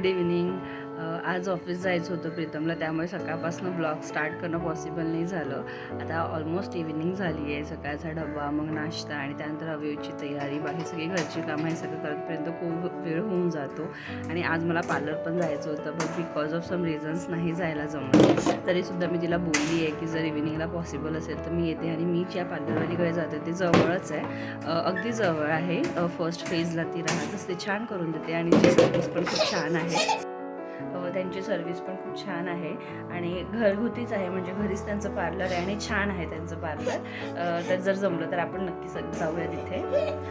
Good evening आज office जायचं होतं प्रीतमला त्यामुळे सकाळपासून ब्लॉग स्टार्ट करणं पॉसिबल नाही झालं. आता ऑलमोस्ट इव्हिनिंग झाली आहे सकाळचा डबा मग नाश्ता आणि त्यानंतर हवेची तयारी बाकी सगळी घरची कामं हे सगळं करतपर्यंत खूप वेळ होऊन जातो. आणि आज मला पार्लर पण जायचं होतं but because of some reasons नाही जायला जमलं. तरीसुद्धा मी तिला बोलली आहे की जर इव्हिनिंगला पॉसिबल असेल तर मी येते आणि मी ज्या पार्लरवालीकडे जाते ते जवळच आहे. अगदी जवळ आहे. फर्स्ट फेजला ती राहत असते छान करून देते आणि ती सर्विस पण खूप छान आहे. त्यांची सर्विस पण खूप छान आहे. आणि घरगुतीच आहे म्हणजे घरीच त्यांचं पार्लर आहे आणि छान आहे त्यांचं पार्लर तर जर जमलं तर आपण नक्की जाऊया तिथे.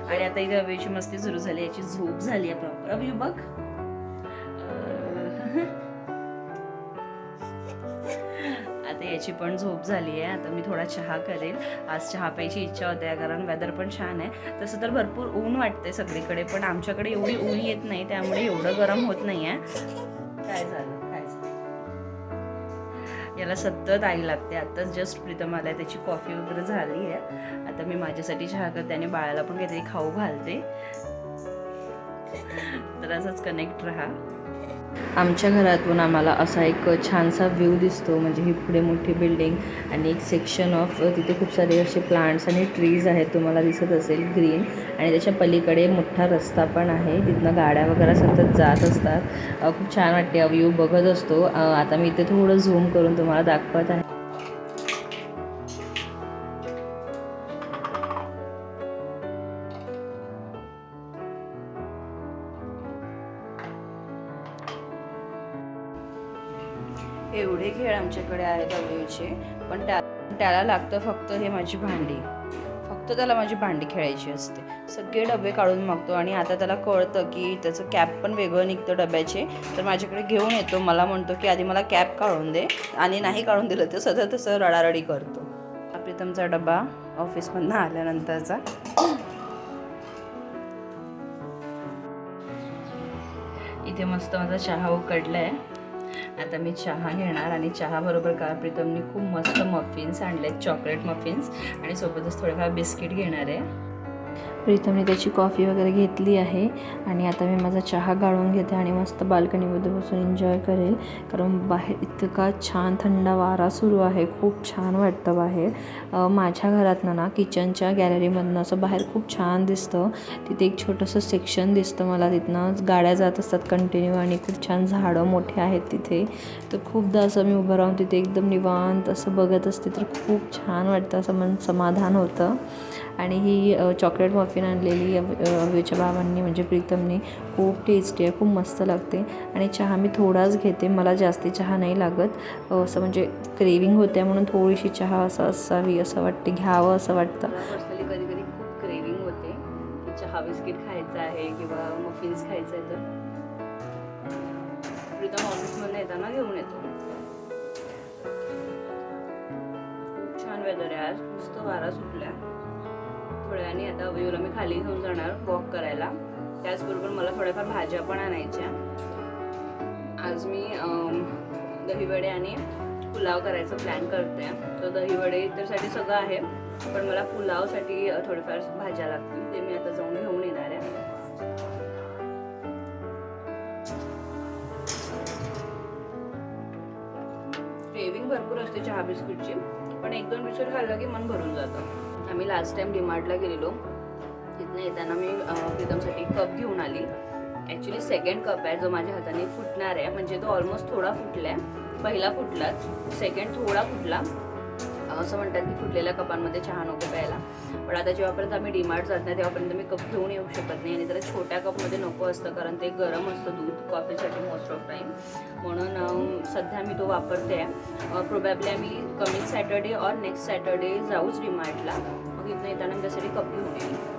आणि आता इथे अवेची मस्ती सुरू झाली याची झोप झाली आहे प्रॉपर अवी बघ. आता याची पण झोप झाली आहे. आता मी थोडा चहा करेल. आज चहा प्यायची इच्छा होते कारण वेदर पण छान आहे. तसं तर भरपूर ऊन वाटते सगळीकडे पण आमच्याकडे एवढी ऊन येत नाही त्यामुळे एवढं गरम होत नाही आहे काय झालं? काय झालं? याला सतत आई लागते. आत्ताच जस्ट प्रीतम आलाय. त्याची कॉफी वगैरे झाली आहे. आता मी माझ्यासाठी चहा करते आणि बाळाला पण काहीतरी खाऊ घालते. तर असंच कनेक्ट राहा. आमच्या घरातून आम्हाला असा एक छानसा व्ह्यू दिसतो म्हणजे ही पुढे मोठी बिल्डिंग आणि एक सेक्शन ऑफ तिथे खूप सारे असे प्लांट्स आणि ट्रीज आहेत तुम्हाला दिसत असेल ग्रीन आणि त्याच्या पलीकडे मोठा रस्ता पण आहे तिथनं गाड्या वगैरे सतत जात असतात. खूप छान वाटते व्ह्यू बघत असतो. आता मी इथे थोडं झूम करून तुम्हाला दाखवत आहे. खेळ आमच्याकडे आहेत पण त्या त्याला लागतं फक्त हे माझी भांडी. फक्त त्याला माझी भांडी खेळायची असते. सगळे डबे काढून मागतो आणि आता त्याला कळतं की त्याचं कॅप पण वेगळं निघतं डब्याचे. तर माझ्याकडे घेऊन येतो. मला म्हणतो की आधी मला कॅप काढून दे. आणि नाही काढून दिलं तर सतत तसं रडारडी करतो. प्रीतमचा डबा ऑफिसमधनं आल्यानंतरचा. इथे मस्त माझा चहा उकडला आहे आता मी चहा घेणार आणि चहाबरोबर का प्रीतमनी खूप मस्त मफिन्स आणलेत चॉकलेट मफिन्स आणि सोबतच थोडेफार बिस्किट घेणार आहे. प्रीतमने त्याची कॉफी वगैरे घेतली आहे. आणि आता मी माझा चहा गाळून घेते आणि मस्त बाल्कनीमध्ये बसून एन्जॉय करेल. कारण बाहेर इतका छान थंड वारा सुरू आहे. खूप छान वाटतं बाहेर. माझ्या घरातनं ना किचनच्या गॅलरीमधनं असं बाहेर खूप छान दिसतं. तिथे एक छोटंसं सेक्शन दिसतं मला. तिथनं गाड्या जात असतात कंटिन्यू आणि खूप छान झाडं मोठे आहेत तिथे. तर खूपदा असं मी उभं राहून तिथे एकदम निवांत असं बघत असते. तर खूप छान वाटतं असं मन समाधान होतं. आणि ही चॉकलेट मफिन आणलेली अवेच्या बाबांनी म्हणजे प्रीतमने खूप टेस्टी आहे खूप मस्त लागते. आणि चहा मी थोडाच घेते मला जास्ती चहा नाही लागत. असं म्हणजे क्रेविंग होते म्हणून थोडीशी चहा असं असावी असं वाटते घ्यावं असं वाटतं. कधी कधी खूप क्रेविंग होते की चहा बिस्किट खायचं आहे किंवा मफिन्स खायचं आहे तर. प्रीतम ऑफिसमधून येताना घेऊन येतो. खूप छान वेदर आहे आज नुसतं वारा सुटल्या. थोड्या आणि आता अवयूला मी खाली घेऊन जाणार वॉक करायला. त्याचबरोबर मला थोड्याफार भाज्या पण आणायच्या आज मी दहीवडे आणि पुलाव करायचा प्लॅन करते. तर दहीवडे तर सगळं आहे पण मला पुलावसाठी थोडेफार भाज्या लागतील ते मी आता जाऊन घेऊन येणार आहे. क्रेविंग भरपूर असते चहा बिस्किटची पण एक दोन बिस्किट खाल्लं की मन भरून जातं. आम्ही लास्ट टाइम डिमार्टला गेलेलो. तिथनं येताना मी प्रीतमसाठी कप घेऊन आली. ॲक्च्युली सेकंड कप आहे जो माझ्या हाताने फुटणार आहे. म्हणजे तो ऑलमोस्ट थोडा फुटला आहे पहिला फुटलाच सेकंड थोडा फुटला. असं म्हणतात की फुटलेल्या कपांमध्ये चहा नको प्यायला. पण आता जेव्हापर्यंत आम्ही डिमार्ट जात नाही तेव्हापर्यंत मी कप घेऊन येऊ शकत नाही आणि त्याला छोट्या कपमध्ये नको असतं कारण ते गरम असतं दूध कॉफीसाठी मोस्ट ऑफ टाईम म्हणून सध्या मी तो वापरते आहे प्रोबॅबली आम्ही कमिंग सॅटर्डे और नेक्स्ट सॅटर्डे जाऊच डिमार्टला मग इथनं येताना त्यासाठी कप घेऊन येईल.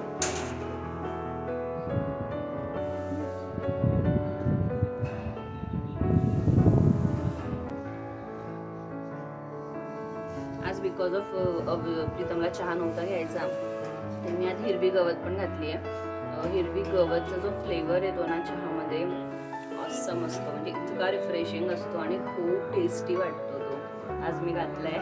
बिकॉज ऑफ प्रीतमला चहा नव्हता घ्यायचा. तर मी आज हिरवी गवत पण घातली आहे. हिरवी गवतचा जो फ्लेवर येतो ना चहामध्ये असं असतो. म्हणजे इतका रिफ्रेशिंग असतो आणि खूप टेस्टी वाटतो तो. आज मी घातलाय.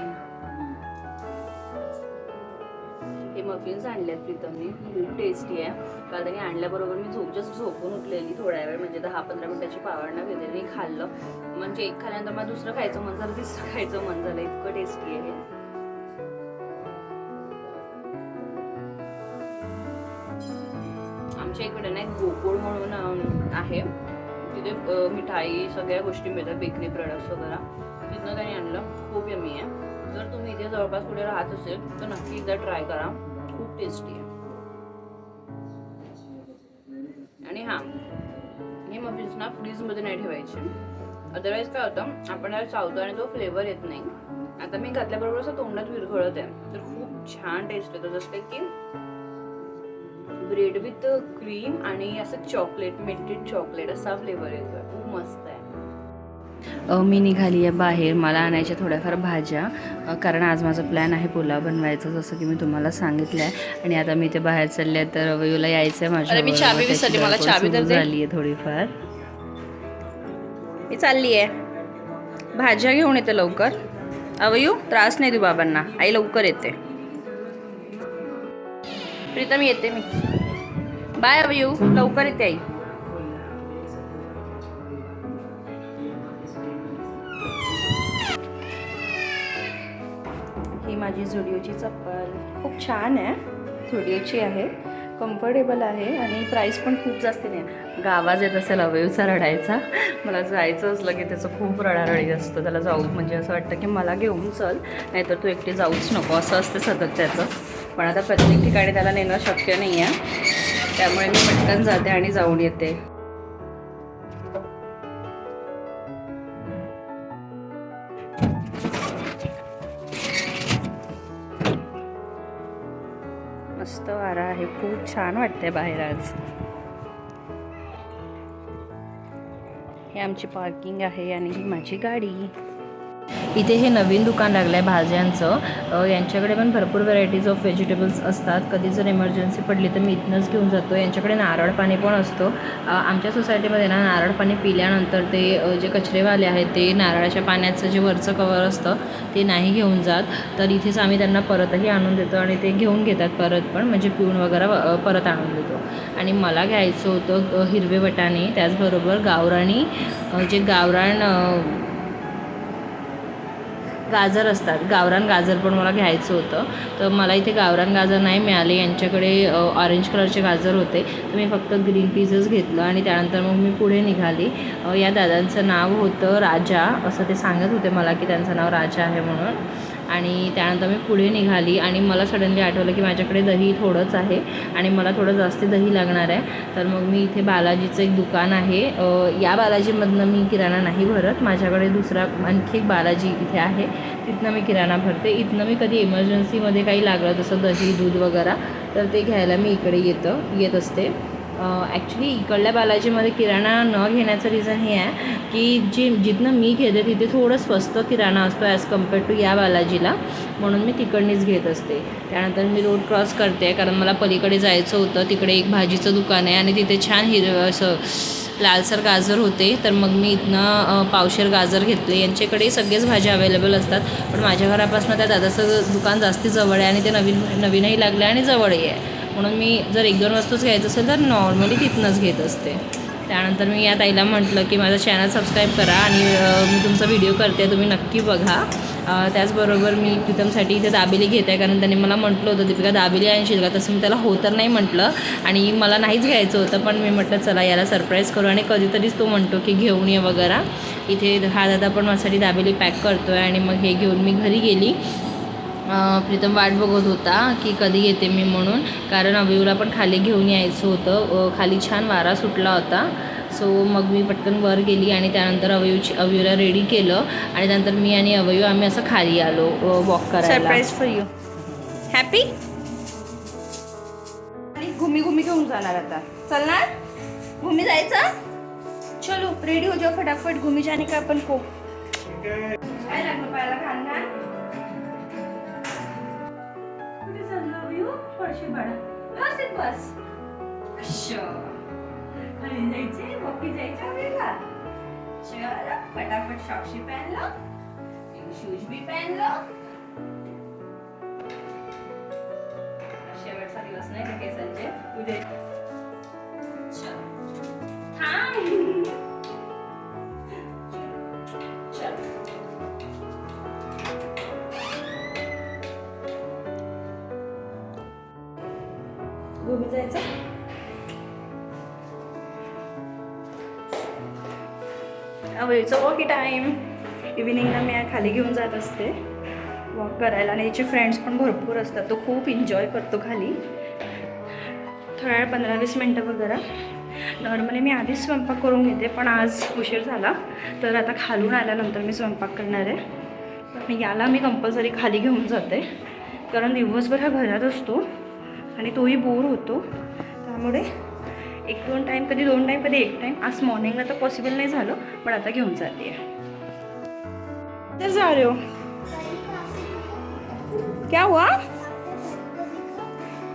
हे मफिन्स आहेत प्रीतमने. खूप टेस्टी आहे. काल त्यांनी आणल्याबरोबर मी झोप जस्ट झोपून उठलेली थोड्या वेळ म्हणजे दहा पंधरा मिनिटाची पावडणं घेतली मी खाल्लं. म्हणजे एक खाल्यानंतर मला दुसरं खायचं मन झालं तिसरं खायचं मन झालं. इतकं टेस्टी आहे आमच्या इकडे ना एक गोकुळ म्हणून आहे. तिथे मिठाई सगळ्या गोष्टी मिळतात बेकरी प्रोडक्ट्स वगैरे. तिथनं त्यांनी आणलं. खूप यमी आहे. जर तुम्ही इथे जवळपास कुठे राहत असेल तर नक्की एकदा ट्राय करा. खूप टेस्टी आहे. आणि हां हे मफिन्स ना फ्रीजमध्ये नाही ठेवायचे. अदरवाईज काय होतं आपण चावतो आणि तो फ्लेवर येत नाही. आता मी घातल्याबरोबर असं तोंडात विरघळत आहे तर खूप छान टेस्ट येतो जसं की ब्रेड विथ क्रीम आणि असं चॉकलेट मेल्टेड चॉकलेट असा फ्लेवर येतोय. खूप मस्त आहे. मी निघाली आहे बाहेर. मला आणायच्या थोड्याफार भाज्या. कारण आज माझा प्लॅन आहे पुलाव बनवायचा जसं की मी तुम्हाला सांगितलं आहे. आणि आता मी ते बाहेर चालले आहे तर वयूला यायचं आहे माझ्या अरे, मी चाबी विसरली. मला चाबी तर. झाली आहे थोडीफार. मी चालली आहे. भाज्या घेऊन येते लवकर. अवयू त्रास नाही देऊ बाबांना. आई लवकर येते. प्रीतम येते मी. बाय अवयू लवकर येते आई ही माझी झुडिओची चप्पल. खूप छान आहे. झुडिओची आहे. कम्फर्टेबल आहे आणि प्राईस पण खूप जास्त नाही गावाज येत असेल अवयूचा रडायचा. मला जायचं असलं की त्याचं खूप रडारडी असतं. त्याला जाऊ म्हणजे असं वाटतं की मला घेऊन चल. नाहीतर तू एकटी जाऊच नको. असं असते सतत त्याचं. पण आता प्रत्येक ठिकाणी त्याला नेणं शक्य नाही आहे त्यामुळे मी पटकन जाते आणि जाऊन येते. मस्त वारा आहे. खूप छान वाटते बाहेर आज. हे आमची पार्किंग आहे आणि ही माझी गाडी. इथे हे नवीन दुकान लागलं आहे भाज्यांचं यांच्याकडे पण भरपूर व्हरायटीज ऑफ व्हेजिटेबल्स असतात. कधी जर इमर्जन्सी पडली तर मी इथनंच घेऊन जातो. यांच्याकडे नारळ पाणी पण असतो. आमच्या सोसायटीमध्ये ना नारळ पाणी पिल्यानंतर ते जे कचरेवाले आहेत ते नारळाच्या पाण्याचं जे वरचं कवर असतं ते नाही घेऊन जात. तर इथेच आम्ही त्यांना परतही आणून देतो आणि ते घेऊन घेतात परत पण. म्हणजे पिऊन वगैरे परत आणून देतो. आणि मला घ्यायचं होतं हिरवे वटाणे. त्याचबरोबर गावराणी. जे गावरान गाजर असतात. गावरान गाजर पण मला घ्यायचं होतं. तर मला इथे गावरान गाजर नाही मिळाले. यांच्याकडे ऑरेंज कलरचे गाजर होते. तर मी फक्त ग्रीन पीजच घेतलं आणि त्यानंतर मग मी पुढे निघाली. या दादांचं नाव होतं राजा. असं ते सांगत होते मला की त्यांचं नाव राजा आहे म्हणून. आणि त्यानंतर मी पुढे निघाली आणि मला सडनली आठवलं की माझ्याकडे दही थोडंच आहे आणि मला थोडं जास्त दही लागणार आहे. तर मग मी इथे बालाजीचं एक दुकान आहे. या बालाजीमधनं मी किराणा नाही भरत. माझ्याकडे दुसरा आणखी एक बालाजी इथे आहे. तिथनं मी किराणा भरते. इथनं मी कधी इमर्जन्सीमध्ये काही लागलं जसं दही दूध वगैरे तर ते घ्यायला मी इकडे येतं येत असते. ॲक्च्युली इकडल्या बालाजीमध्ये किराणा न घेण्याचं रिझन हे आहे की जी जिथनं मी घेते तिथे थोडं स्वस्त किराणा असतो ॲज कंपेअर टू या बालाजीला. म्हणून मी तिकडनीच घेत असते. त्यानंतर मी रोड क्रॉस करते कारण मला पलीकडे जायचं होतं. तिकडे एक भाजीचं दुकान आहे आणि तिथे छान हिरवं असं लालसर गाजर होते. तर मग मी इथनं पावशेर गाजर घेतले. यांच्याकडे सगळेच भाज्या अवेलेबल असतात. पण माझ्या घरापासून त्या दादाचं दुकान जास्ती जवळ आहे आणि ते नवीन नवीनही लागलं आणि जवळही आहे. म्हणून मी जर एक दोन वस्तूच घ्यायचं असेल तर नॉर्मली तिथनंच घेत असते. त्यानंतर मी या ताईला म्हटलं की माझा चॅनल सबस्क्राईब करा आणि मी तुमचा व्हिडिओ करते तुम्ही नक्की बघा. त्याचबरोबर मी प्रीतमसाठी इथे दाबेली घेत आहे कारण त्यांनी मला म्हटलं होतं दीपिका दाबेली आणशील का तसं मी त्याला हो तर नाही म्हटलं आणि मला नाहीच घ्यायचं होतं पण मी म्हटलं चला याला सरप्राईज करू. आणि कधीतरीच तो म्हणतो की घेऊन ये वगैरे. इथे हा दादा पण माझ्यासाठी दाबेली पॅक करतो आहे आणि मग हे घेऊन मी घरी गेली. प्रीतम वाट बघत होता की कधी येते मी म्हणून. कारण अवयूला पण खाली घेऊन यायचं होतं. खाली छान वारा सुटला होता. सो मग मी पटकन वर गेली आणि त्यानंतर अवयूची अवयूला रेडी केलं. आणि त्यानंतर मी आणि अवयू आम्ही असं खाली आलो वॉक करायला. सरप्राईज फॉर यू हॅपी आणि घुमी घुमी घेऊन जाणार आता. चलणार? घुमी जायचं? चलो रेडी हो जाओ फटाफट. घुमी जाने का अपन को? पडशील फरशी पाडा व्यवस्थित बस. अच्छा खाली जायचे वॉकी जायच्या वेळेला. चल फटाफट सॉक्सी पहन लो शूज भी पहन लो नाही का केसांचे उद्या वेळचं वॉकी टाईम. इव्हिनिंगला मी खाली घेऊन जात असते. वॉक करायला. आणि याचे फ्रेंड्स पण भरपूर असतात. तो खूप एन्जॉय करतो खाली. थोड्या वेळ पंधरा वीस मिनटं वगैरे. नॉर्मली मी आधीच स्वयंपाक करून घेते पण आज उशीर झाला. तर आता खालून आल्यानंतर मी स्वयंपाक करणार आहे. पण याला मी कंपल्सरी खाली घेऊन जाते. कारण दिवसभर हा घरात असतो. आणि तोही बोर होतो. त्यामुळे एक दोन टाईम कधी दोन टाईम कधी एक टाईम आज मॉर्निंगला तर पॉसिबल नाही झालं, पण आता घेऊन जाते. तर जा हो क्या हुआ?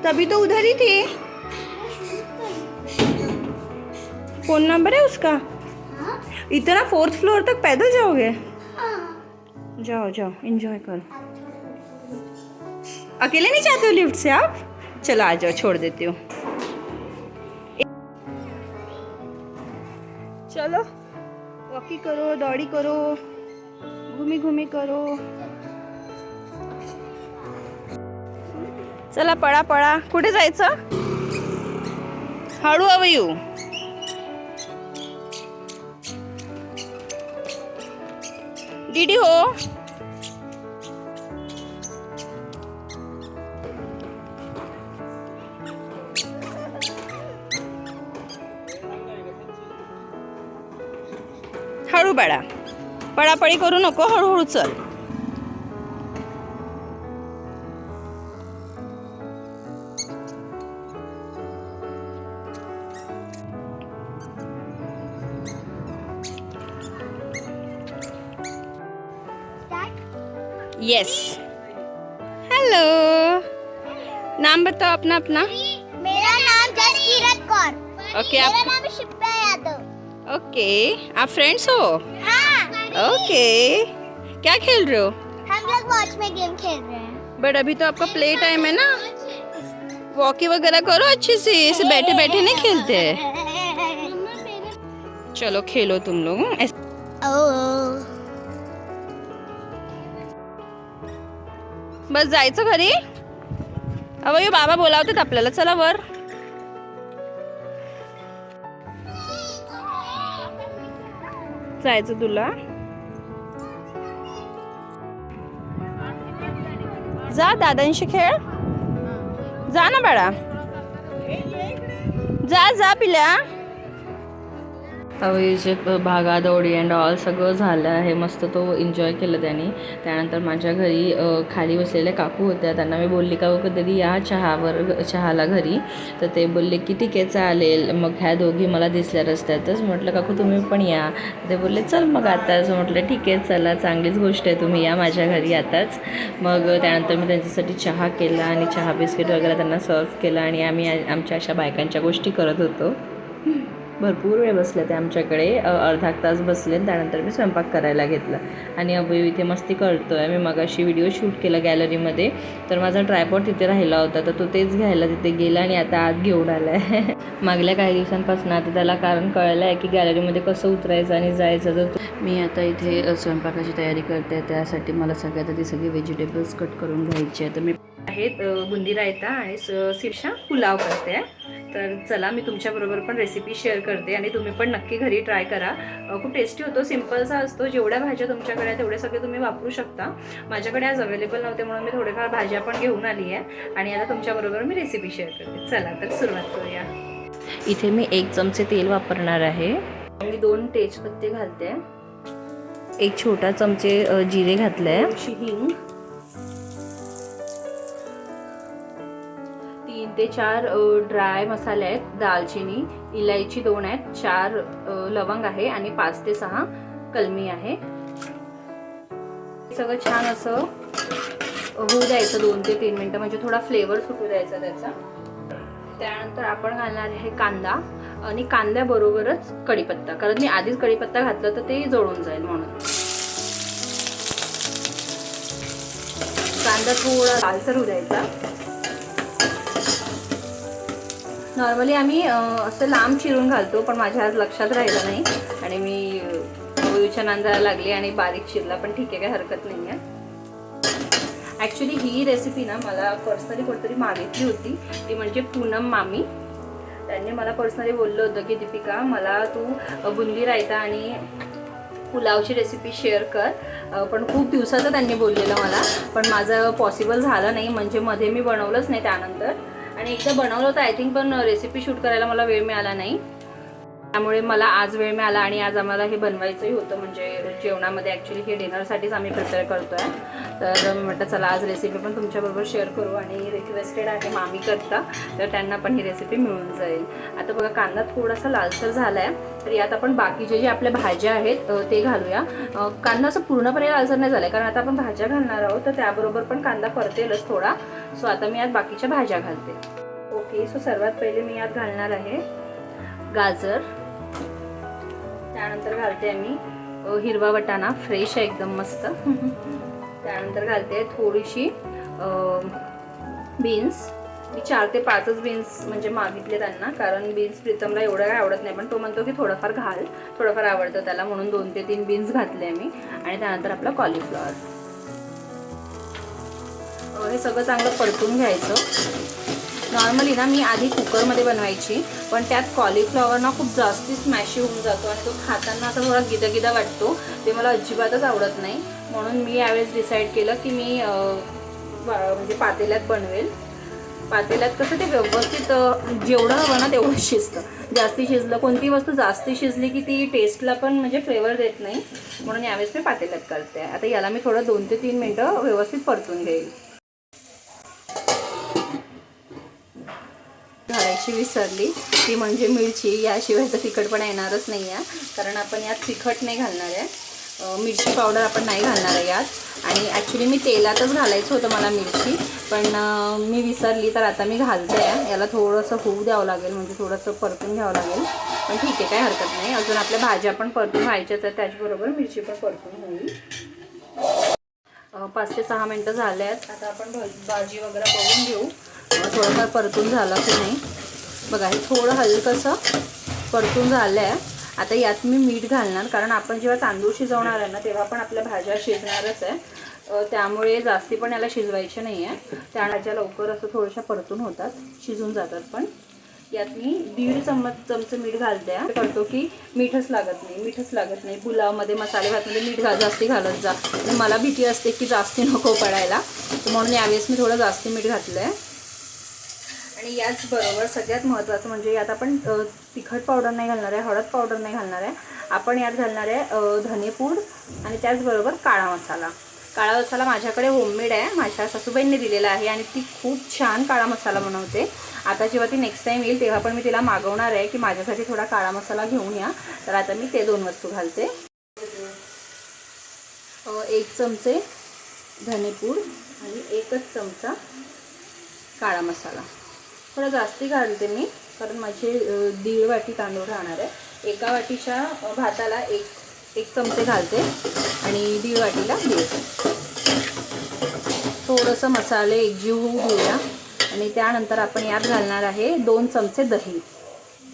तभी तो उधर ही थी. फ़ोन नंबर है उसका? इतना फोर्थ फ्लोर तक पैदल जाओगे? जाओ जाओ एंजॉय करो. अकेले नहीं जाते हो लिफ्ट से आप? चलो आ जाओ, छोड़ देती हूँ. चलो। वॉकी करो दौड़ी करो घुमी घुमी करो। चला पळा पळा। कुठे जायचं? हळू हवं येऊ. दीदी हो। बाळा. पळापळी करू नको हळूहळू चल. यस हेलो नाम बताओ अपना अपना. मेरा नाम जसकीरत कौर. ओके आप ओके आप फ्रेंड्स हो? हाँ। ओके। क्या खेल रहे हो? हम लोग वॉच में गेम खेल रहे हैं। बट अभी तो आपका प्ले टाइम है ना। वॉकी वगैरह करो अच्छे से ऐसे बैठे बैठे नहीं खेलते। हैं चलो खेलो तुम लोग बस जायचं घरी? अहो ये बाबा बोलावतात आपल्याला चला वर. जायचं तुला. जा दादांशी खेळ. जा ना बाळा. जा जा पिल्या. जे भागा दौडी अँड ऑल सगळं झालं आहे. मस्त तो एन्जॉय केलं त्याने. त्यानंतर माझ्या घरी खाली बसलेल्या काकू होत्या. त्यांना मी बोलली का कधी या चहावर चहाला घरी? तर ते बोलले की ठीक आहे चालेल. मग ह्या दोघी मला दिसल्या रस्त्यातच. म्हटलं काकू तुम्ही पण या. ते बोलले चल मग आताच. म्हटलं ठीक आहे चला चांगलीच गोष्ट आहे. तुम्ही या माझ्या घरी आताच. मग त्यानंतर मी त्यांच्यासाठी चहा केला आणि चहा बिस्किट वगैरे त्यांना सर्व केलं आणि आम्ही आमच्या अशा बायकांच्या गोष्टी करत होतो. भरपूर वेळ बसले ते आमच्याकडे. अर्धा तास बसले आणि त्यानंतर मी स्वयंपाक करायला घेतला. आणि अभय इथे मस्ती करतो आहे मी मगाशी व्हिडिओ शूट केला गॅलरीमध्ये. तर माझा ट्रायपॉड तिथे राहिला होता. तर तो तेच घ्यायला तिथे गेला आणि आता आत घेऊन आला आहे मागल्या काही दिवसांपासून आता त्याला कारण कळलं आहे की गॅलरीमध्ये कसं उतरायचं आणि जायचं. तर मी आता इथे स्वयंपाकाची तयारी करते. त्यासाठी मला सगळ्यात आधी सगळे व्हेजिटेबल्स कट करून घ्यायचे आहे तर मी आहेत बुंदी रायता आणि स- शिरशा पुलाव करते. तर चला मी तुमच्याबरोबर पण रेसिपी शेअर करते आणि तुम्ही पण नक्की घरी ट्राय करा. खूप टेस्टी होतो सिम्पलचा असतो. जेवढ्या भाज्या तुमच्याकडे आहेत तेवढे सगळे तुम्ही वापरू शकता. माझ्याकडे आज अवेलेबल नव्हते म्हणून मी थोडेफार भाज्या पण घेऊन आली आहे. आणि आता तुमच्याबरोबर मी रेसिपी शेअर करते. चला तर सुरुवात करूया. इथे मी एक चमचे तेल वापरणार आहे. मी दोन तेजपत्ते घालते. एक छोटा चमचे जिरे घातले हिंग. तीन ते चार ड्राय मसाले आहेत दालचिनी इलायची दोन आहेत चार लवंग आहे आणि पाच ते सहा कलमी आहे. सगळं छान असं होऊ द्यायचं दोन ते तीन मिनटं म्हणजे थोडा फ्लेवर सुटू द्यायचा त्याचा. त्यानंतर आपण घालणार आहे कांदा आणि कांद्याबरोबरच कढीपत्ता कारण मी आधीच कढीपत्ता घातला तर ते जळून जाईल म्हणून. कांदा थोडा लालसर होऊ द्यायचा. नॉर्मली आम्ही असं लांब चिरून घालतो पण माझ्या आज लक्षात राहिलं नाही. आणि मी ओळीच्या नांदाला लागली आणि बारीक चिरला पण ठीक आहे काही हरकत नाही आहे ॲक्च्युली ही रेसिपी ना मला पर्सनली कोणतरी मागितली होती. ती म्हणजे पूनम मामी. त्यांनी मला पर्सनली बोललं होतं की दीपिका मला तू बुंदी रायता आणि पुलावची रेसिपी शेअर कर. पण खूप दिवसाचं त्यांनी बोललेलं मला. पण माझं पॉसिबल झालं नाही. म्हणजे मध्ये मी बनवलंच नाही त्यानंतर. आणि एकदा बनवलं होतं आय थिंक पण रेसिपी शूट करायला मला वेळ मिळाला नाही. त्यामुळे मला आज वेळ मिळाला आणि आज आम्हाला हे बनवायचंही होतं. म्हणजे जेवणामध्ये ॲक्च्युली हे डिनरसाठीच आम्ही प्रिपेअर करतो आहे तर म्हटलं चला आज रेसिपी पण तुमच्याबरोबर शेअर करू आणि रिक्वेस्टेड आहे मामी करता तर त्यांना पण ही रेसिपी मिळून जाईल. आता बघा कांदा थोडासा लालसर झाला आहे तर यात आपण बाकीचे जे आपल्या भाज्या आहेत ते घालूया. कांदा असं पूर्णपणे लालसर नाही झाला कारण आता आपण भाज्या घालणार आहोत तर त्याबरोबर पण कांदा परतेलच थोडा. सो आता मी यात बाकीच्या भाज्या घालते. ओके सो सर्वात पहिले मी यात घालणार आहे गाजर. त्यानंतर घालते मी हिरवा वटाणा फ्रेश आहे एकदम मस्त. त्यानंतर घालते थोडीशी बीन्स मी चार ते पाचच बीन्स म्हणजे मागितले त्यांना कारण बीन्स प्रीतमला एवढं काय आवडत नाही पण तो म्हणतो की थोडंफार घाल थोडंफार आवडतं त्याला म्हणून दोन ते तीन बीन्स घातले मी आणि त्यानंतर आपला कॉलीफ्लॉवर हे सगळं चांगलं परतून घ्यायचं. नॉर्मली ना मी आधी कुकरमध्ये बनवायची पण त्यात कॉलीफ्लॉवर ना खूप जास्ती स्मॅशी होऊन जातो आणि तो खाताना असा थोडा गिदागिदा वाटतो. ते मला अजिबातच आवडत नाही. म्हणून मी यावेळेस डिसाईड केलं की मी म्हणजे पातेल्यात बनवेल. पातेल्यात कसं ते व्यवस्थित जेवढं हवं ना तेवढं शिजतं. जास्ती शिजलं कोणती वस्तू जास्ती शिजली की ती टेस्टला पण म्हणजे फ्लेवर देत नाही. म्हणून यावेळेस मी पातेल्यात करते. आता याला मी थोडं दोन ते तीन मिनटं व्यवस्थित परतून घेईल. घालायची विसरली. ती म्हणजे मिरची याशिवाय तर तिखटपणा येणारच नाही आहे कारण आपण यात तिखट नाही घालणार आहे. मिरची पावडर आपण नाही घालणार आहे यात. आणि ॲक्च्युली मी तेलातच घालायचं होतं मला मिरची. पण मी विसरली तर आता मी घालते. आहे याला थोडंसं होऊ द्यावं लागेल. म्हणजे थोडंसं परतून घ्यावं लागेल. पण ठीक आहे काय हरकत नाही. अजून आपल्या भाज्या पण परतून व्हायच्याच आहेत. त्याचबरोबर मिरची पण परतून होईल. पाच ते सहा मिनटं झाले आहेत. आता आपण भाजी वगैरे बघून घेऊ. थोडंफार परतून झालं की नाही. बघा हे थोडं हलकंसं परतून झालं आहे आता यात मी मीठ घालणार कारण आपण जेव्हा तांदूळ शिजवणार आहे ना तेव्हा पण आपल्या भाज्या शिजणारच आहे. त्यामुळे जास्ती पण याला शिजवायचे नाही आहे त्या भाज्या लवकर असं थोड्याशा परतून होतात शिजून जातात पण. यात मी दीड चम्मच चमचं मीठ घालते. आहे. करतो की मीठच लागत नाही मीठच लागत नाही. पुलावमध्ये मसाले भातमध्ये मीठ घा जास्ती घालत जा. मला भीती असते की जास्ती नको पडायला. म्हणून यावेळेस मी थोडं जास्ती मीठ घातलं आहे आणि याचबरोबर सगळ्यात महत्त्वाचं म्हणजे यात आपण तिखट पावडर नाही घालणार आहे हळद पावडर नाही घालणार आहे. आपण यात घालणार आहे धनेपूड आणि त्याचबरोबर काळा मसाला. काळा मसाला माझ्याकडे होममेड आहे. माझ्या सासूबाईंनी दिलेला आहे आणि ती खूप छान काळा मसाला बनवते. आता जेव्हा ती नेक्स्ट टाईम येईल तेव्हा पण मी तिला मागवणार आहे की माझ्यासाठी थोडा काळा मसाला घेऊन या. तर आता मी ते दोन वस्तू घालते. एक चमचे धनेपूड आणि एकच चमचा काळा मसाला. थोडं जास्ती घालते मी कारण माझे दीड वाटी तांदूळ राहणार आहे. एका वाटीच्या भाताला एक एक चमचे घालते आणि दीड वाटीला दीड. थोडंसं मसाले एकजीव होऊ घेऊया. आणि त्यानंतर आपण यात घालणार आहे दोन चमचे दही.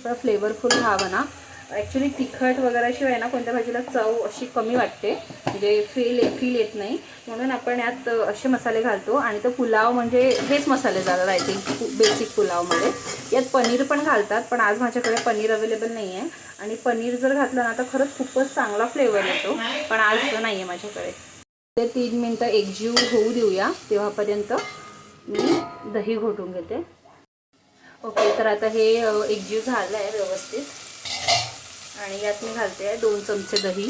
थोडं फ्लेवरफुल हवं ना. ॲक्च्युली तिखट वगैरेशिवाय ना कोणत्या भाजीला चव अशी कमी वाटते. म्हणजे फील फील येत नाही. म्हणून आपण यात असे मसाले घालतो. आणि तो पुलाव म्हणजे हेच मसाले जातात आय थिंक बेसिक पुलावमध्ये. यात पनीर पण घालतात पण आज माझ्याकडे पनीर अवेलेबल नाही आहे आणि पनीर जर घातलं ना तर खरंच खूपच चांगला फ्लेवर येतो. पण आज नाही आहे माझ्याकडे. ते तीन मिनटं एकजीव होऊ देऊया. तेव्हापर्यंत मी दही घोटून घेते. ओके तर आता हे एकजीव झालं आहे व्यवस्थित. आणि यात मी घालते आहे दोन चमचे दही.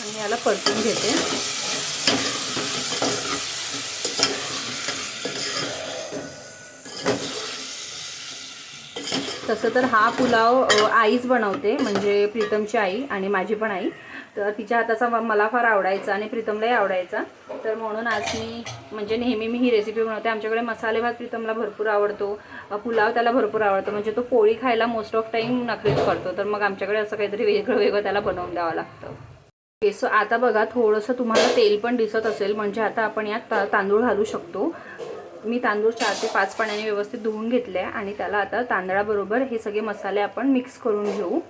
आणि याला परतून घेते. तसं तर हा पुलाव आईच बनवते म्हणजे प्रीतमची आई आणि माझी पण आई. तर तिच्या हाताचा मला फार आवडायचा आणि प्रीतमलाही आवडायचा. तर म्हणून आज मी म्हणजे नेहमी मी ही रेसिपी बनवते. आमच्याकडे मसाले भात प्रीतमला भरपूर आवडतो. पुलाव त्याला भरपूर आवडतो. म्हणजे तो पोळी खायला मोस्ट ऑफ टाईम नखरेच करतो. तर मग आमच्याकडे असं काहीतरी वेगळं वेगळं त्याला बनवून द्यावं लागतं. ओके सो आता बघा थोडंसं तुम्हाला तेल पण दिसत असेल. म्हणजे आता आपण यात तांदूळ घालू शकतो. मी तांदूळ चार ते पाच पाण्याने व्यवस्थित धुवून घेतले आणि त्याला आता तांदळाबरोबर हे सगळे मसाले आपण मिक्स करून घेऊ.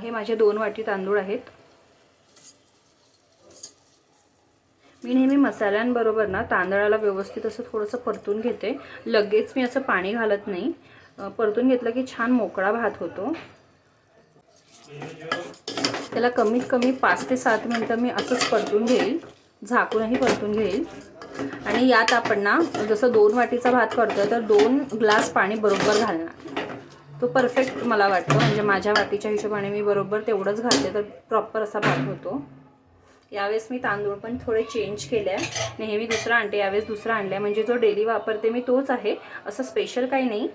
हे माझे दोन वाटी तांदूळ आहेत. मी नेहमी मसाल्यांबरोबर ना तांदळाला व्यवस्थित असं थोडंसं परतून घेते. लगेच मी असं पाणी घालत नाही. परतून घेतलं की छान मोकळा भात होतो. त्याला कमीत कमी पाच ते सात मिनटं मी असंच परतून घेईल. झाकूनही परतून घेईल. आणि यात आपण ना जसं दोन वाटीचा भात करतो तर दोन ग्लास पाणी बरोबर घालणार. तो परफेक्ट मला वाटतो. म्हणजे माझ्या वाटीच्या हिशोबाने मी बरोबर तेवढंच घालते तर प्रॉपर असा भात होतो. यावेळेस मी तांदूळ पण थोडे चेंज केले. आहे नेहमी दुसरा आणते यावेळेस दुसरा आणला आहे म्हणजे जो डेली वापरते मी तोच आहे. असं स्पेशल काही नाही.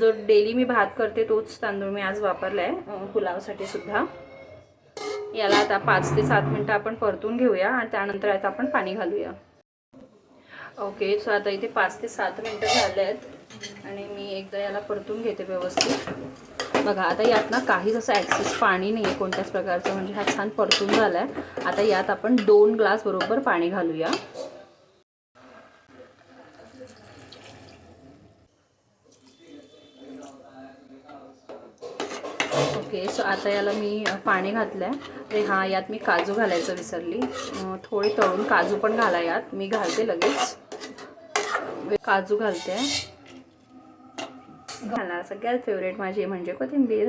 जो डेली मी भात करते तोच तांदूळ मी आज वापरला आहे पुलावसाठी सुद्धा. याला आता पाच ते सात मिनटं आपण परतून घेऊया आणि त्यानंतर आता आपण पाणी घालूया. ओके सो आता इथे पाच ते सात मिनटं झाले आहेत आणि मी एकदा याला परतून घेते व्यवस्थित. बघा आता यात ना काहीच असं ॲक्सेस पाणी नाही आहे कोणत्याच प्रकारचं. म्हणजे हा छान परतून झाला आहे आता यात आपण दोन ग्लास बरोबर पाणी घालूया. ओके सो आता याला मी पाणी घातलं आहे अरे हां यात मी काजू घालायचं विसरली. थोडी थोडे तळून काजू पण घाला यात. मी घालते लगेच. काजू घालते. घालणार. सगळ्यात फेवरेट माझी म्हणजे कोथिंबीर.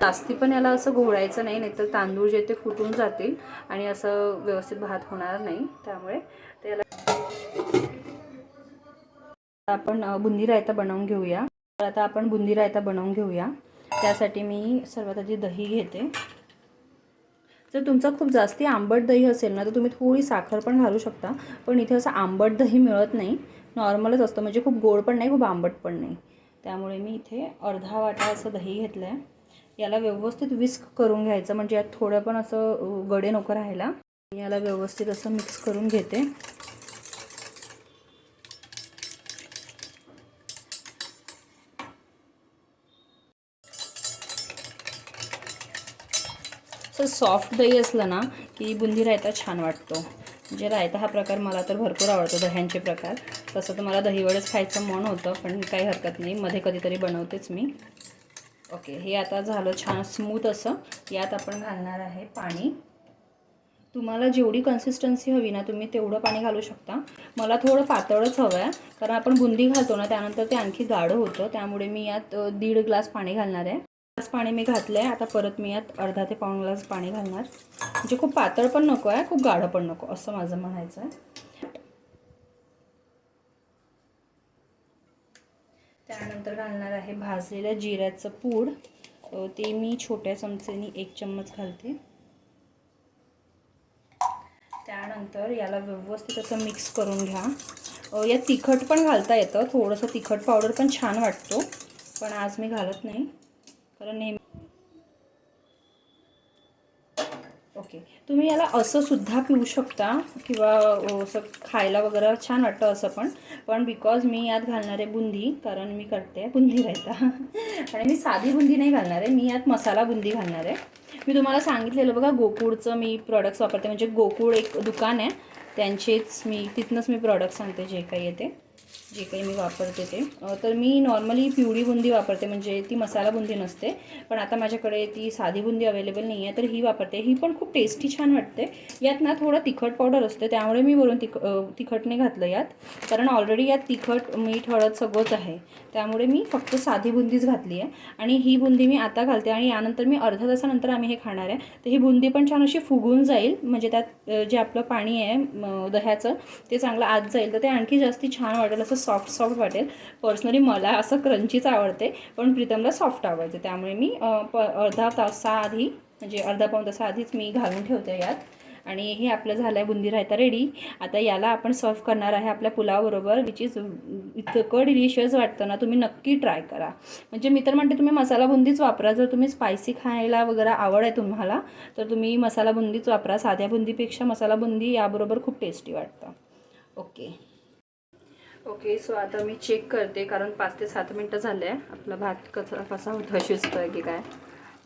जास्ती पण याला असं घोळायचं नाही नाहीतर तांदूळ जे ते फुटून जातील आणि असं व्यवस्थित भात होणार नाही त्यामुळे. त्याला आपण बुंदी रायता बनवून घेऊया. तर आता आपण बुंदी रायता बनवून घेऊया. त्यासाठी मी सर्वात आधी दही घेते. जर तुमचा खूप जास्ती आंबट दही असेल ना तर तुम्ही थोडी साखर पण घालू शकता. पण इथे असं आंबट दही मिळत नाही. नॉर्मलच असतं म्हणजे खूप गोड पण नाही खूप आंबट पण नाही. त्यामुळे मी इथे अर्धा वाटा असं दही घेतलं आहे याला व्यवस्थित विस्क करून घ्यायचं म्हणजे यात थोडं पण असं गडे नको राहायला. याला व्यवस्थित असं मिक्स करून घेते. सर सॉफ्ट दही असलं ना की बुंदी रायता छान वाटतो. म्हणजे रायता हा प्रकार मला तर भरपूर आवडतो दह्यांचे प्रकार. तसं तर मला दहीवडच खायचं मन होतं पण काही हरकत नाही. मध्ये कधीतरी बनवतेच मी. ओके हे आता झालं छान स्मूथ असं. यात आपण घालणार आहे पाणी. तुम्हाला जेवढी कन्सिस्टन्सी हवी ना तुम्ही तेवढं पाणी घालू शकता. मला थोडं पातळच हवं आहे कारण आपण बुंदी घालतो ना त्यानंतर ते आणखी गाढं होतं. त्यामुळे मी यात दीड ग्लास पाणी घालणार आहे. ग्लास पाणी मी घातलं आहे आता परत मी यात अर्धा ते पाऊण ग्लास पाणी घालणार. म्हणजे खूप पातळ पण नको आहे खूप गाढं पण नको असं माझं म्हणायचं आहे. त्यानंतर घालणार आहे भाजलेल्या जिऱ्याचं पूड. ते मी छोट्या चमचेनी एक चम्मच घालते. त्यानंतर याला व्यवस्थित असं मिक्स करून घ्या. या तिखट पण घालता येतं थोडंसं तिखट पावडर पण छान वाटतो पण आज मी घालत नाही. कारण नेहमी ओके. तुम्ही याला असं सुद्धा पिऊ शकता किंवा असं खायला वगैरे छान वाटतं असं पण. पण बिकॉज मी यात घालणार आहे बुंदी कारण मी करते बुंदी रायता. आणि मी साधी बुंदी नाही घालणार आहे मी यात मसाला बुंदी घालणार आहे. मी तुम्हाला सांगितलेलं बघा गोकुळचं मी प्रॉडक्ट्स वापरते. म्हणजे गोकुळ एक दुकान आहे. त्यांचेच मी तिथनंच मी प्रॉडक्ट सांगते जे काही येते जे काही मी वापरते ते. तर मी नॉर्मली पिवळी बुंदी वापरते म्हणजे ती मसाला बुंदी नसते. पण आता माझ्याकडे ती साधी बुंदी अवेलेबल नाही आहे तर ही वापरते. ही पण खूप टेस्टी छान वाटते. यात ना थोडं तिखट पावडर असते त्यामुळे मी वरून तिख तिखट नाही घातलं यात. कारण ऑलरेडी यात तिखट मीठ हळद सगळंच आहे. त्यामुळे मी फक्त साधी बुंदीच घातली आहे. आणि ही बुंदी मी आता घालते आणि यानंतर मी अर्ध्या तासानंतर आम्ही हे खाणार आहे. तर ही बुंदी पण छान अशी फुगून जाईल. म्हणजे त्यात जे आपलं पाणी आहे दह्याचं ते चांगलं आत जाईल. तर ते आणखी जास्ती छान वाटेल असं सॉफ्ट सॉफ्ट वाटेल. पर्सनली मला असं क्रंचीच आवडते पण प्रीतमला सॉफ्ट आवडते. त्यामुळे मी प अर्धा तासाआधी म्हणजे अर्धा पाऊण तासाआधीच मी घालून ठेवते यात. आणि हे आपलं झालं आहे बुंदी रायता रेडी आता याला आपण सर्व करणार आहे आपल्या पुलावबरोबर विच इज इतकं डिलिशियस वाटतं ना तुम्ही नक्की ट्राय करा. म्हणजे मी तर म्हणते तुम्ही मसाला बुंदीच वापरा. जर तुम्ही स्पायसी खायला वगैरे आवड आहे तुम्हाला तर तुम्ही मसाला बुंदीच वापरा. साध्या बुंदीपेक्षा मसाला बुंदी याबरोबर खूप टेस्टी वाटतं. ओके ओके सो आता मी चेक करते कारण पाच ते सात मिनटं झाले आहे. आपला भात कसा कसा होतो शिजतो आहे की काय?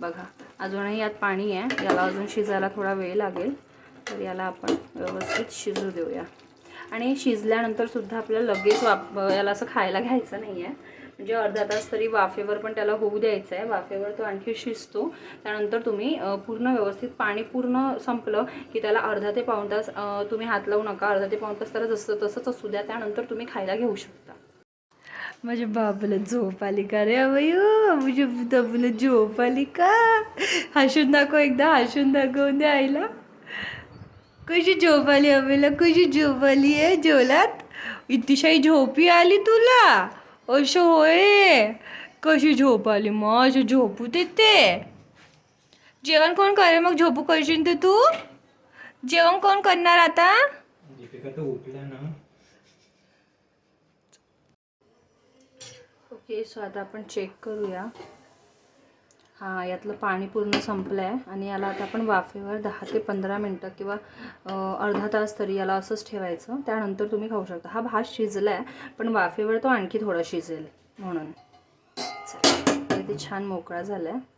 बघा अजूनही यात पाणी आहे. याला अजून शिजायला थोडा वेळ लागेल. तर याला आपण व्यवस्थित शिजू देऊया. आणि शिजल्यानंतरसुद्धा आपल्याला लगेच वाप याला असं खायला घ्यायचं नाही आहे म्हणजे अर्धा तास तरी वाफेवर पण त्याला होऊ द्यायचं आहे वाफेवर तो आणखी शिजतो. त्यानंतर तुम्ही पूर्ण व्यवस्थित पाणी पूर्ण संपलं की त्याला अर्धा ते पाऊण तास तुम्ही हात लावू नका. अर्धा ते पाऊण तास त्याला जसं तसंच असू द्या. त्यानंतर तुम्ही खायला घेऊ शकता. माझ्या बाबूला झोप आली का रे अवयू? म्हणजे बाबूला झोप आली का? हसून दाखव एकदा हसून दाखवून द्या आईला. कशी झोप आली अवयला? कशी झोप आली आहे जेवलात? इतिशाही झोपी आली तुला. असं होय? कशी झोप आली? मग असं झोपू देते जेवण कोण करे मग झोपू करशील ते तू? जेवण कोण करणार आता? ना. ओके सो आता आपण चेक करूया. हां यातलं पाणी पूर्ण संपलं आहे आणि याला आता आपण वाफेवर दहा ते पंधरा मिनटं किंवा अर्धा तास तरी याला असंच ठेवायचं. त्यानंतर तुम्ही खाऊ शकता. हा भात शिजला आहे पण वाफेवर तो आणखी थोडा शिजेल म्हणून. ते छान मोकळा झाला आहे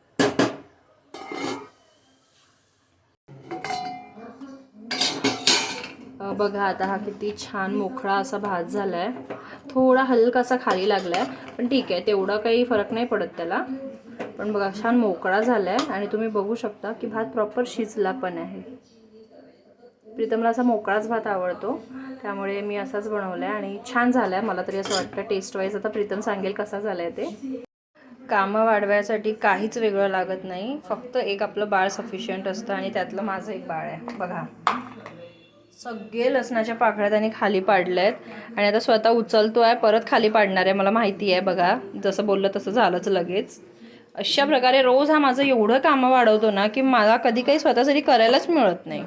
बघा आता हा किती छान मोकळा असा भात झाला आहे थोडा हलकासा खाली लागला आहे पण ठीक आहे तेवढा काही फरक नाही पडत त्याला. पण बघा छान मोकळा झाला आहे आणि तुम्ही बघू शकता की भात प्रॉपर शिजला पण आहे. प्रीतमला असा मोकळाच भात आवडतो त्यामुळे मी असाच बनवला आहे आणि छान झाला आहे मला तरी असं वाटतं टेस्ट वाईज आता प्रीतम सांगेल कसा झाला आहे ते. कामं वाढवायसाठी काहीच वेगळं लागत नाही. फक्त एक आपलं बाळ सफिशियंट असतं आणि त्यातलं माझं एक बाळ आहे. बघा. सगळे लसणाच्या पाकळ्या त्यांनी खाली पाडल्या आहेत आणि आता स्वतः उचलतो आहे परत खाली पाडणार आहे मला माहिती आहे. बघा जसं बोललं तसं झालंच लगेच. अशा प्रकारे रोज हा माझं एवढं कामं वाढवतो ना की मला कधी काही स्वतःसाठी करायलाच मिळत नाही.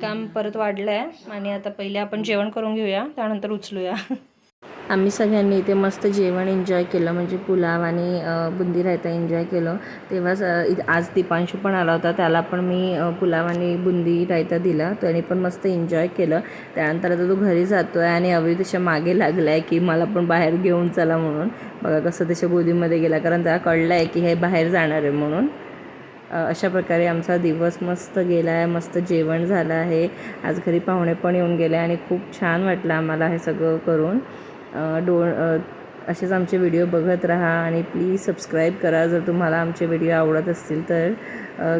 काम परत वाढलं आहे आणि आता पहिले आपण जेवण करून घेऊया त्यानंतर उचलूया. आम्ही सगळ्यांनी इथे मस्त जेवण एन्जॉय केलं. म्हणजे पुलाव आणि बुंदी रायता एन्जॉय केलं. तेव्हाच आज दीपांशू पण आला होता. त्याला पण मी पुलाव आणि बुंदी रायता दिला. त्याने पण मस्त एन्जॉय केलं. त्यानंतर आता तो घरी जातो आहे आणि अवि त्याच्यामागे लागला आहे की मला पण बाहेर घेऊन चला म्हणून. बघा कसं त्याच्या गोदीमध्ये गेला. कारण त्याला कळलं आहे की हे बाहेर जाणार आहे म्हणून. अशा प्रकारे आमचा दिवस मस्त गेला आहे मस्त जेवण झालं आहे. आज घरी पाहुणे पण येऊन गेले आणि खूप छान वाटलं आम्हाला हे सगळं करून. डो असेच आमचे व्हिडिओ बघत राहा आणि प्लीज सबस्क्राईब करा. जर तुम्हाला आमचे व्हिडिओ आवडत असतील तर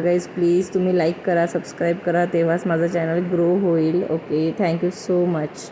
गाईज प्लीज तुम्ही लाईक करा सबस्क्राईब करा. तेव्हाच माझं चॅनल ग्रो होईल. Okay thank you so much